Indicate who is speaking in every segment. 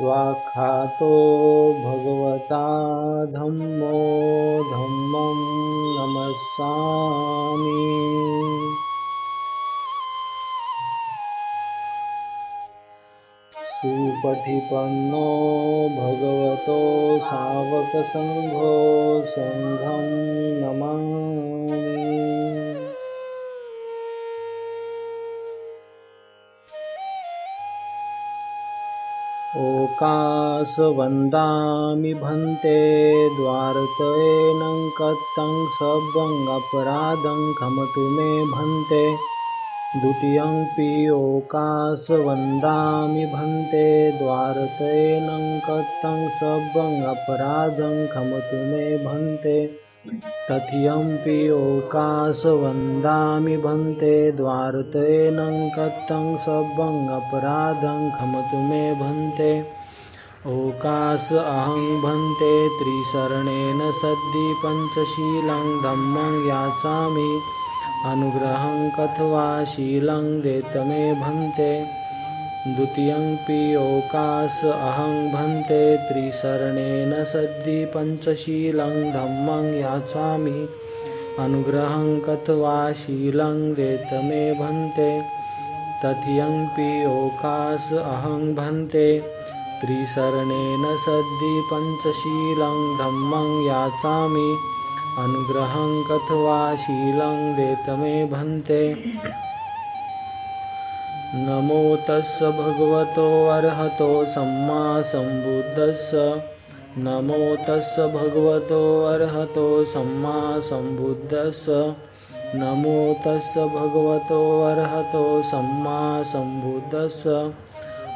Speaker 1: स्वाखातो भगवता धम्मो धम्मं नमस्सामि। सुपथिपन्नो भगवतो सावकसङ्घो सङ्घं नमामि उकाशवन्दामि भन्ते द्वारतयेनं कत्रं खमतु मे भन्ते। द्वितीयं पियोकाश वन्दामि भन्ते द्वारतयेनं कत्तं स्वपराधं खमतु मे भन्ते। तथीयं पियोकासवन्दामि भन्ते द्वारतयेनं कत्तं स्वभङ्गपराधं खमतु मे भन्ते। ओकास अहं भन्ते त्रिशरणेन सद्धि पञ्चशीलं धम्मं याचामि। अनुग्रहं कथवा शीलं देतमे भन्ते। भन्ते द्वितीयंपि ओकास अहं भन्ते त्रिशरणेन सद्धि पञ्चशीलं धम्मं याचामि। अनुग्रहं कथवा शीलं देतमे भन्ते। तथियंपि ओकास अहं भन्ते। त्रिसरणेन सद्धि पञ्चशीलं धम्मं याचामि। अनुग्रहं कथवा शीलं देतमे भन्ते। नमो तस्य भगवतो अर्हतो सम्मा सम्बुद्धस्य। नमो तस्य भगवतो अर्हतो सम्मा सम्बुद्धस्य। नमो तस्य भगवतो अर्हतो सम्मा सम्बुद्धस्य।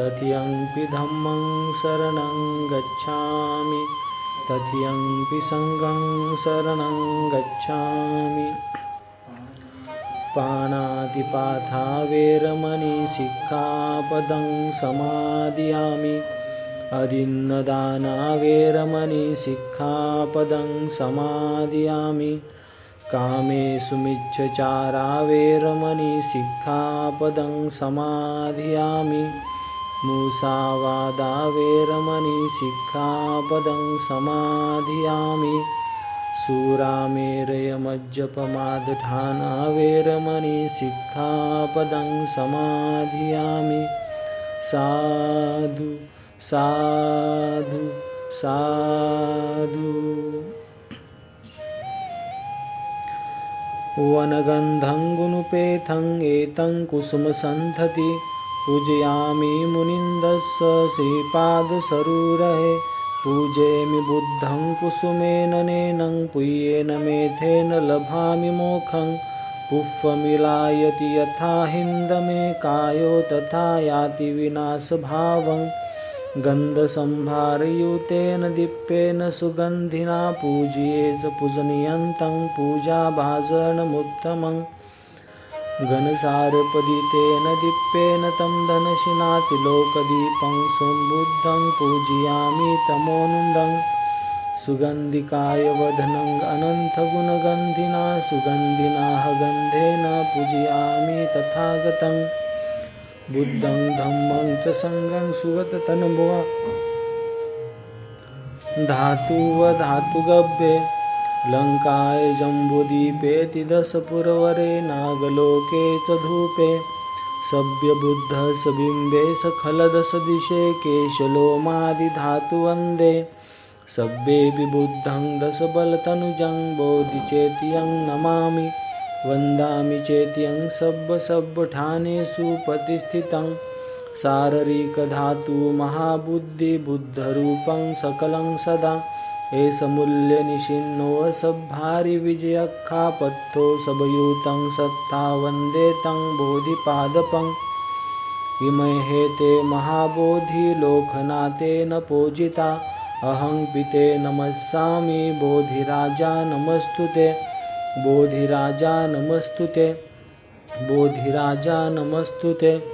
Speaker 1: तथियंपि धम्मं शरणं गच्छामि। तथियंपि सङ्घं शरणं गच्छामि। पाणातिपाथा वेरमणि सिक्खापदं समादियामि। अदिन्नदाना वेरमणि सिक्खापदं समादियामि। कामेषु मिच्छचारा वेरमणि सिक्खापदं समाधियामि मुसावादा वेरमणि सिक्खापदं समाधियामि। सुरामेरयमज्जपमादठाना वेरमणि सिक्खापदं समाधियामि। साधु साधु साधु। वनगन्धं गुनुपेथं एतं कुसुमसन्धति पूजयामि मुनिन्दस्य श्रीपादसरूरहे। पूजयामि बुद्धं कुसुमेन नेनं पुय्येन मेथेन लभामि मोखं। पुष्पमिलायति यथा हिन्दमे कायो तथा याति विनाशभावं। गन्धसंभारयुतेन दीप्येन सुगन्धिना पूज्ये च पूजनीयन्तं पूजाभाजनमुत्तमम्। घनसारपदितेन दीप्येन तं धनशिनातिलोकदीपं सम्बुद्धं पूजयामि तमोनुन्दं सुगन्धिकाय वदनं अनन्तगुणगन्धिना सुगन्धिनाः गन्धेन पूजयामि तथागतं। बुद्धं धम्मं च सङ्गं सुगततनुभव। धातुवधातुगव्ये लङ्काय जम्बुदीपेति दशपुरवरे नागलोके च धूपे। सभ्यबुद्धसबिम्बे सखलदशदिशे केशलोमादिधातुवन्दे सभ्येऽपि बुद्धं दशबलतनुजं बोधि चेत्यं नमामि। वन्दामि चेत्यं सब्ब प्रतिष्ठितं। साररिकधातु महाबुद्धिबुद्धरूपं सकलं सदा। एष मूल्यनिशिन्नो सभारि विजयखापत्थो सबयुतं सत्ता वन्दे तं बोधिपादपं। विमहे ते महाबोधिलोकनाथेन पूजिता अहं पिते नमस्सामि बोधिराजा नमस्तु ते बोधिराजा नमस्तु ते बोधिराजा नमस्तु ते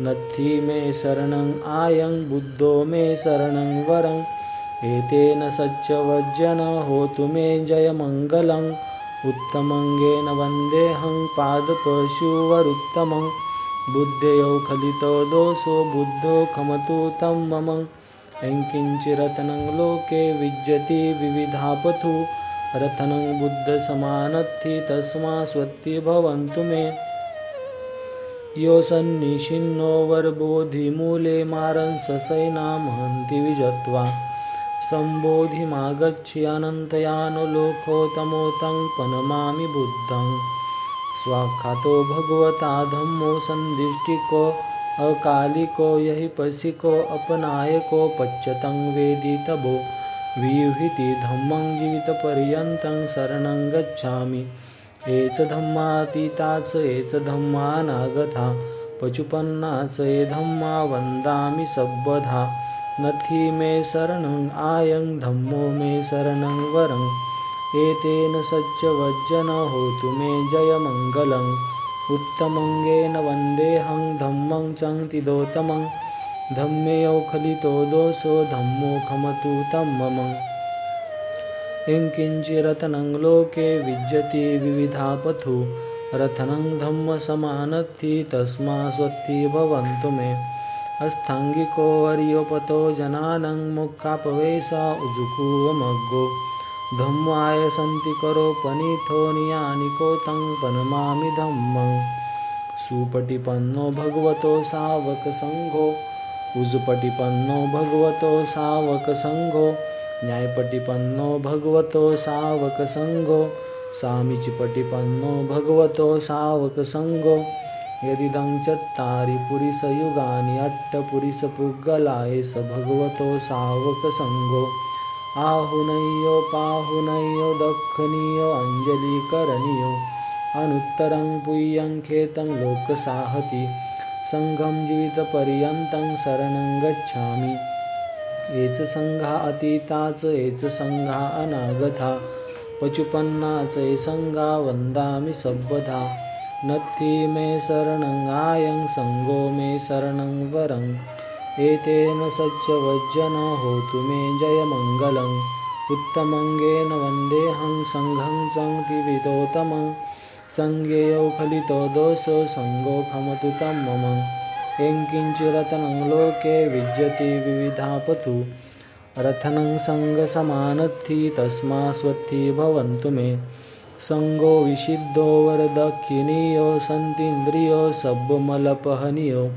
Speaker 1: नत्थि मे शरणं आयं बुद्धो मे शरणं वरं। एतेन सच्चवज्जन होतु मे जयमङ्गलम् उत्तमङ्गेन वन्देऽहं पादपशुवरुत्तमं। बुद्धयो खलितो दोषो बुद्धो खमतु तं मम। यङ्किञ्चिरत्नं लोके विद्यति विविधापथु। रथनं बुद्धसमानत्थि तस्मा स्वत्ति भवन्तु मे। यो सन्निशिन्नो वर्बोधिमूले मारं ससैनामहन्ति विजत्वा। सम्बोधिमागच्छि अनन्तयानो पनमामि बुद्धं स्वाख्यातो भगवता धम्मो सन्दिष्टिको अकालिको यहि पशिको अपनायको पच्यतं वेदितभो विहिति धम्मं जीवितपर्यन्तं शरणं गच्छामि। एच धम्मातीता च एच धम्मानागता पचुपन्ना च ए धम्मा वन्दामि सब्बधा। नथी मे शरणं आयं धम्मो मे शरणं वरं। एतेन सच्चवज्जन होतु मे जयमङ्गलम् उत्तमङ्गेन वन्देऽहं धम्मं चङ्तिदोत्तमं धम्मेयो खलितो दोषो धम्मो खमतु तं मम यङ्किञ्चिरतनं लोके विद्यति विविधा पथु रथनं धम्मसमानत्थि तस्मा स्वत्ति भवन्तु मे। अस्थाङ्गिको वर्योपतो जनानं मुखापवेशा उजुकुवमग्गो धम्माय सन्ति करोपनीथो नियानिको तं पनमामि धम्मं। सुपटिपन्नो भगवतो सावकसङ्घो। उजुपटिपन्नो भगवतो सावकसङ्घो। न्यायपटिपन्नो भगवतो सावकसङ्घो सामिचिपटिपन्नो भगवतो सावकसङ्घो यदिदं चत्तारि पुरिसयुगानि अट्टपुरिसपुग्गलाय स भगवतो सावकसङ्गो। आहुनय्यो पाहुनय्यो दक्षिणीयो अञ्जलिकरणीयो अनुत्तरं पुय्यं खेतं लोकसाहति सङ्घं जीवितपर्यन्तं शरणं गच्छामि। येच सङ्घा अतीता च एच सङ्घा पचुपन्नाच पचुपन्ना च ये संघा वन्दामि सर्वधा नथी मे शरणं संगो सङ्गो मे शरणं वरं। एतेन सच्चवज्जन होतु मे जयमङ्गलम् उत्तमङ्गेन वन्देऽहं सङ्घं सङ्तिविदोत्तमं सङ्गेयो फलितो दोषो सङ्गो खमतु तं मम। एं यङ्किञ्चिरतनं लोके विद्यति विविधापथु। रथनं सङ्गसमानत्थि तस्मा भवन्तु मे। सङ्गो विशिद्धो वरदक्षिणीयो सन्तीन्द्रियो सब्बमलपहनीयो।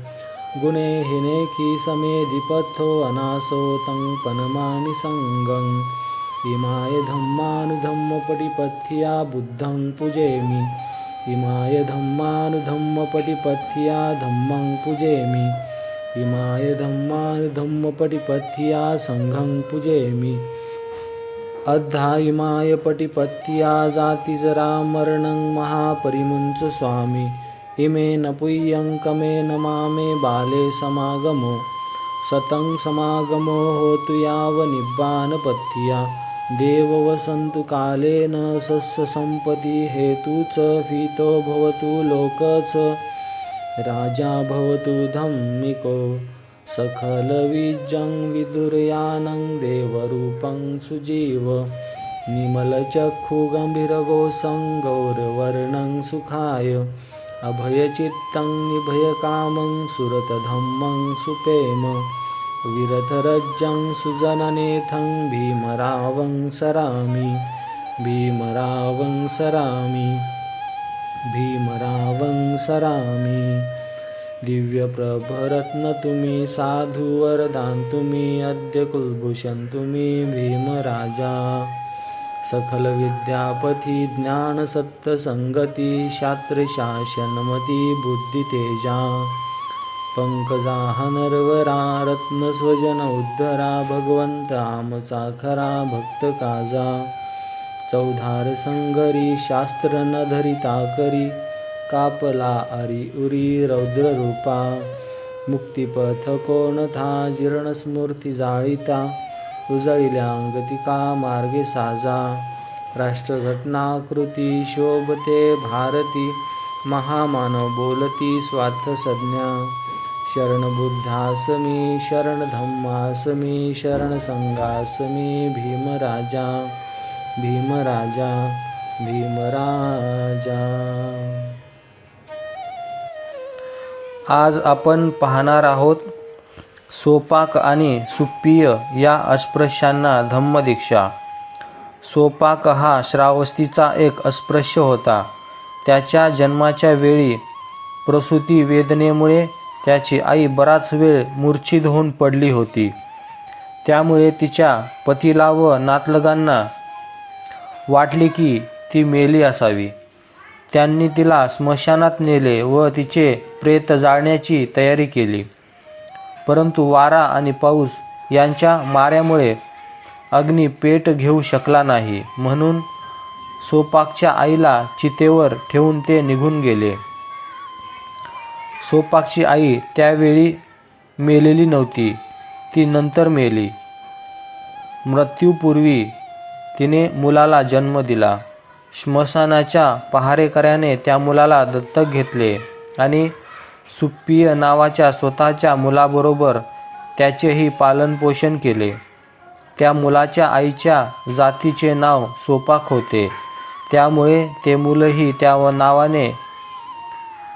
Speaker 1: गुणे हिनेखि समेधिपथो अनासो तं पनमामि सङ्गम् इमाय धम्मानुधम्मपटिपथ्या बुद्धं पूजेमि इमाय धम्मानुधम्मपटिपथ्या धम्मं पूजेमि इमाय धम्मानुधम्मपटिपथ्या सङ्घं पूजेमि अद्धा इमाय पटिपथ्या जातिजरामरणं महापरिमुञ्च स्वामी इमेन पुय्यं न मामे बाले समागमो। शतं समागमो होतु यावनिब्बानपथ्या देववसन्तु कालेन सस्यसम्पत्तिहेतु च भीतो भवतु लोकच राजा भवतु धम्मिको सकलवीजं विदुर्यानं देवरूपं सुजीव। निमलचक्षुगम्भीरगोसं गौरवर्णं सुखाय। अभयचित्तं निभयकामं सुरतधम्मं सुपेम विरथरज्जं सुजननेथं भीमरावं सरामि भीमरावं सरामि भीमरावं सरामि। दिव्यप्रभरत्न तुम्ही साधु वरदान तुम्ही अद्य कुलभूषण तुम्ही भीमराजा। सखल विद्यापती ज्ञान शास्त्रशासनमती बुद्धितेजा। पंकजा नरवरा रत्न स्वजन उद्धरा भगवंत आमचा खरा भक्त काजा चौधार संगरी शास्त्र न धरिता करी कापला अरी उरी रौद्र रूपा मुक्तिपथ कोणथा जीर्ण जाळीता उजळिल्या अंगतिका मार्गे साजा राष्ट्रघटनाकृती शोभते भारती महामानव बोलती स्वार्थ शरण बुद्धासमी शरण धम्मासमी शरण संघासमी भीमराजा भीमराजा भीमराजा। आज आपण पाहणार आहोत सोपाक आणि सुप्पिय या अस्पृश्यांना धम्मदीक्षा. सोपाक हा श्रावस्तीचा एक अस्पृश्य होता. त्याच्या जन्माच्या वेळी प्रसूती वेदनेमुळे त्याची आई बराच वेळ मूर्छित होऊन पडली होती. त्यामुळे तिच्या पतीला व नातलगांना वाटले की ती मेली असावी. त्यांनी तिला स्मशानात नेले व तिचे प्रेत जाळण्याची तयारी केली. परंतु वारा आणि पाऊस यांच्या माऱ्यामुळे अग्नी पेट घेऊ शकला नाही. म्हणून सोपाकच्या आईला चितेवर ठेवून ते निघून गेले. सोपाकची आई त्यावेळी मेलेली नव्हती. ती नंतर मेली. मृत्यूपूर्वी तिने मुलाला जन्म दिला. श्मशानाच्या पहारेकऱ्याने त्या मुलाला दत्तक घेतले आणि सुप्पिय नावाच्या स्वतःच्या मुलाबरोबर त्याचेही पालनपोषण केले. त्या मुलाच्या आईच्या जातीचे नाव सोपाक होते. त्यामुळे ते मुलंही त्या नावाने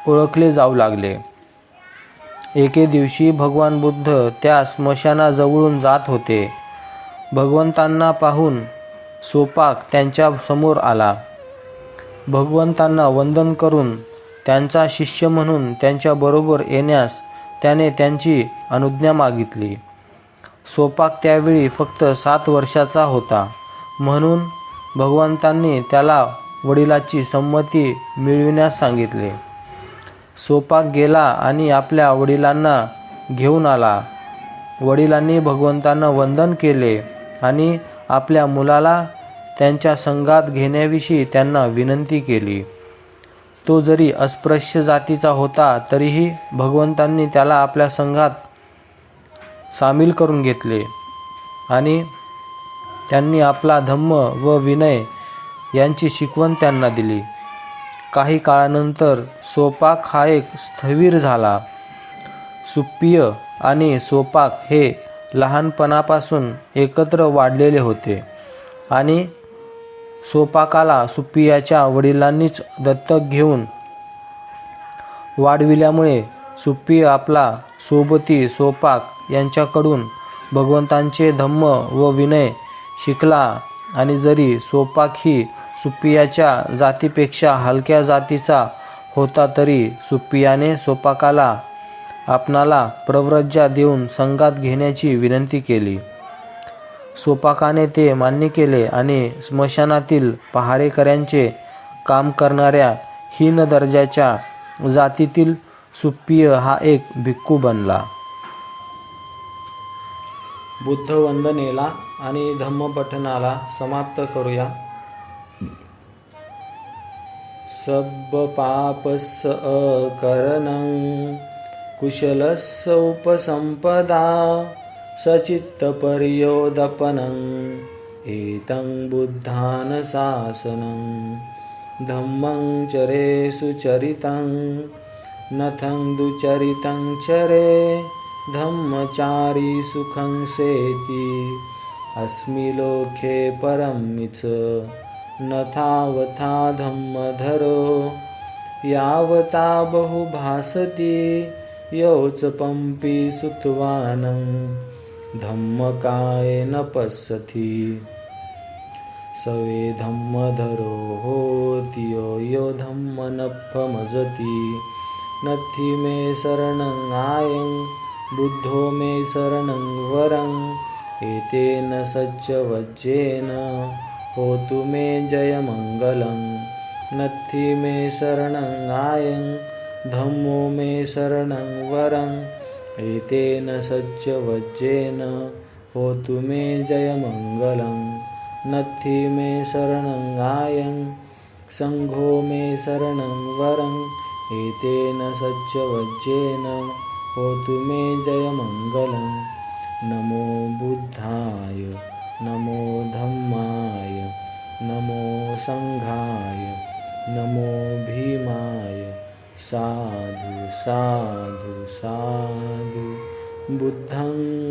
Speaker 1: ओळखले जाऊ लागले. एके दिवशी भगवान बुद्ध त्या स्मशानाजवळून जात होते. भगवंतांना पाहून सोपाक त्यांच्यासमोर आला. भगवंतांना वंदन करून त्यांचा शिष्य म्हणून त्यांच्याबरोबर येण्यास त्याने त्यांची अनुज्ञा मागितली. सोपाक त्यावेळी फक्त सात वर्षाचा होता. म्हणून भगवंतांनी त्याला वडिलाची संमती मिळविण्यास सांगितले. सोपाक गेला आणि आपल्या वडिलांना घेऊन आला. वडिलांनी भगवंतांना वंदन केले आणि आपल्या मुलाला त्यांच्या संघात घेण्याविषयी त्यांना विनंती केली. तो जरी अस्पृश्य जातीचा होता तरीही भगवंतांनी त्याला आपल्या संघात सामील करून घेतले आणि त्यांनी आपला धम्म व विनय यांची शिकवण त्यांना दिली. काही काळानंतर सोपाक हा एक स्थविर झाला. सुप्पिय आणि सोपाक हे लहानपणापासून एकत्र वाढलेले होते आणि सोपाकाला सुप्पियाच्या वडिलांनीच दत्तक घेऊन वाढविल्यामुळे सुप्पिय आपला सोबती सोपाक यांच्याकडून भगवंतांचे धम्म व विनय शिकला आणि जरी सोपाक ही सुप्पियाच्या जातीपेक्षा हलक्या जातीचा होता तरी सुप्पियाने सोपाकाला आपणाला प्रव्रज्या देऊन संघात घेण्याची विनंती केली. सोपाकाने ते मान्य केले आणि स्मशानातील पहारेकऱ्यांचे काम करणाऱ्या हीन दर्जाच्या जातीतील सुप्पिय हा एक भिक्खू बनला. बुद्ध वंदनेला आणि धम्मपठनाला समाप्त करूया. सब अकरणं कुशलस्य उपसंपदा सचित्तपर्योदपनम् एतं बुद्धानशासनं धम्मं चरे सुचरितं नथं दुचरितं चरे धम्मचारी सुखं सेति अस्मि लोके परं च नथावथा धम्मधरो यावता बहुभासति योच पंपी सुतवानं धम्मकाय न पश्यति। सवे धम्मधरो होति यो यो धम्म न भमजति नथि मे शरणं आयं बुद्धो मे शरणं वरं एतेन सच्चवज्जेन होतु मे जयमङ्गलं नथि मे शरणं आयं धम्मो मे शरणं वरं एतेन सच्चवज्जेन होतु मे जयमङ्गलं नथि मे शरणं आयं सङ्घो मे शरणं वरं एतेन सच्चवज्जेन होतु मे जयमङ्गलं नमो बुद्धाय नमो धम्माय नमो सङ्घाय नमो भीमाय। साधु साधु साधु बुद्धं